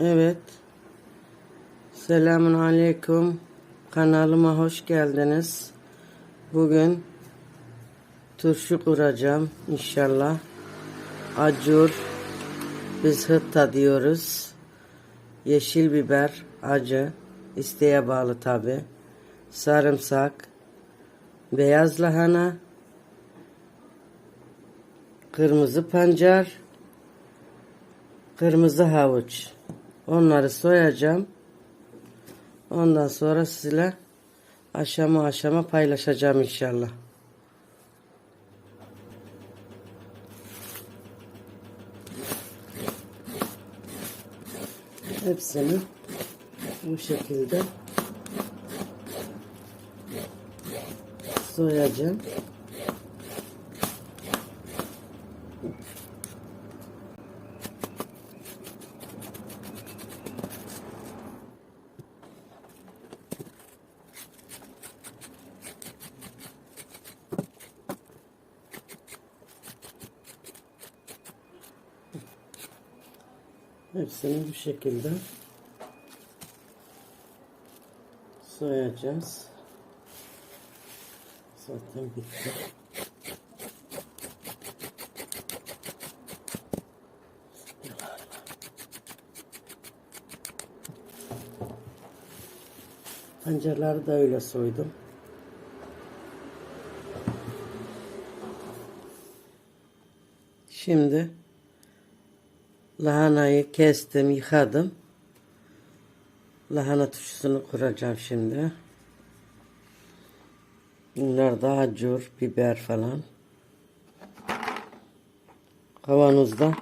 Evet. Selamun aleyküm. Kanalıma hoş geldiniz. Bugün turşu kuracağım inşallah. Acur. Biz hıtta diyoruz. Yeşil biber, acı. isteğe bağlı tabi. Sarımsak. Beyaz lahana. Kırmızı pancar. Kırmızı havuç. Onları soyacağım. Ondan sonra sizle aşama aşama paylaşacağım inşallah. Hepsini bu şekilde soyacağım. Hepsini bu şekilde soyacağız. Zaten bitti. Pancarları da öyle soydum. Şimdi Lahanayı kestim, yıkadım. Lahana turşusunu kuracağım şimdi. Bunlar da acur, biber falan. Kavanozda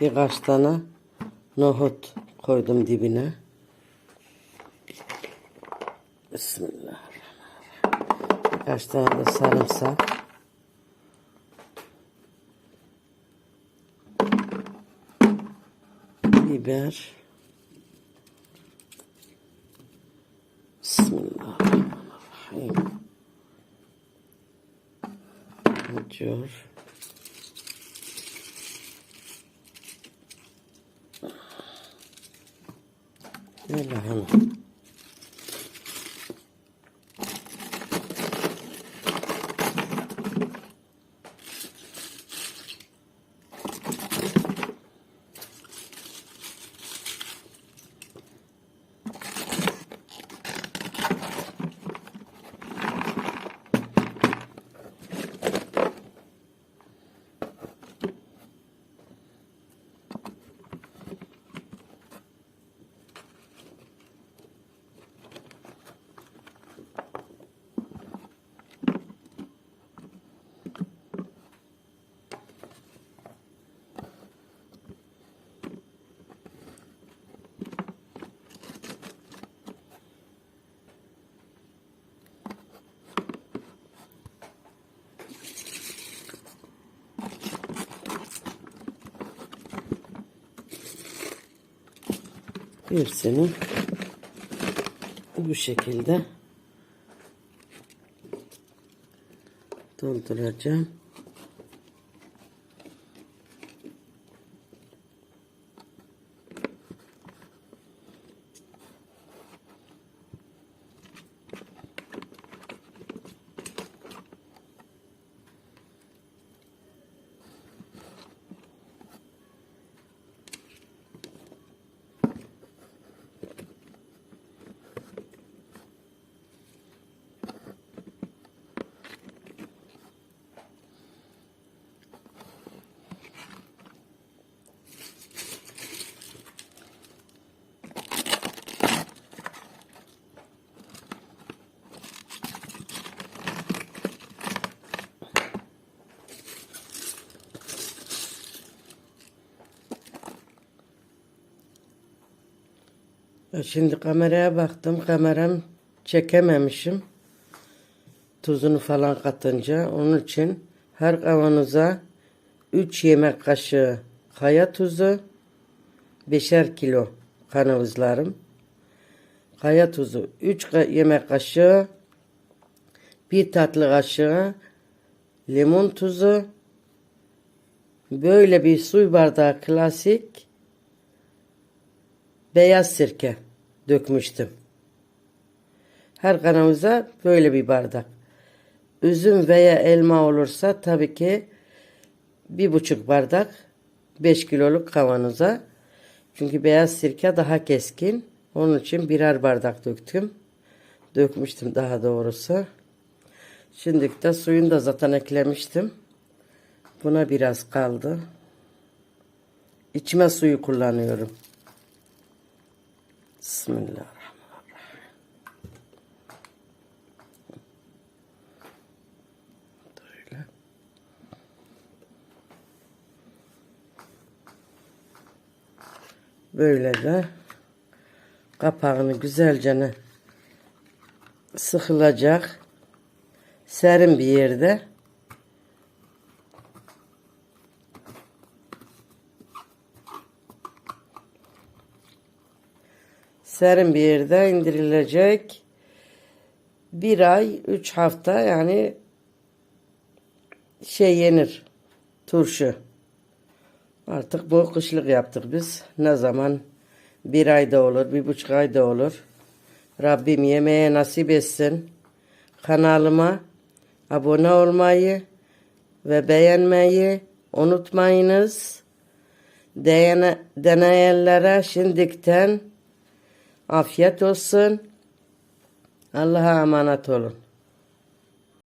birkaç tane nohut koydum dibine. Bismillahirrahmanirrahim. Birkaç tane de sarımsak. Biber. Bismillahirrahmanirrahim. Acıyor. Ve lahana. Hepsini bu şekilde dolduracağım. Şimdi kameraya baktım. Kameram çekememişim. Tuzunu falan katınca. Onun için her kavanoza 3 yemek kaşığı kaya tuzu, 5'er kilo kanavuzlarım. Kaya tuzu 3 yemek kaşığı, bir tatlı kaşığı limon tuzu, böyle bir su bardağı klasik beyaz sirke dökmüştüm. Her kanımıza böyle bir bardak. Üzüm veya elma olursa tabii ki bir buçuk bardak 5 kiloluk kavanoza. Çünkü beyaz sirke daha keskin. Onun için birer bardak döktüm. Dökmüştüm daha doğrusu. Şimdi de suyunu da zaten eklemiştim. Buna biraz kaldı. İçme suyu kullanıyorum. Bismillahirrahmanirrahim. Böyle. Böyle de kapağını güzelce sıkılacak serin bir yerde serin bir yerde indirilecek. Bir ay, üç hafta yani şey yenir. Turşu. Artık bu kışlık yaptık biz. Ne zaman? Bir ayda olur, bir buçuk ayda olur. Rabbim yemeğe nasip etsin. Kanalıma abone olmayı ve beğenmeyi unutmayınız. Dene, deneyenlere şimdikten afiyet olsun. Allah'a emanet olun.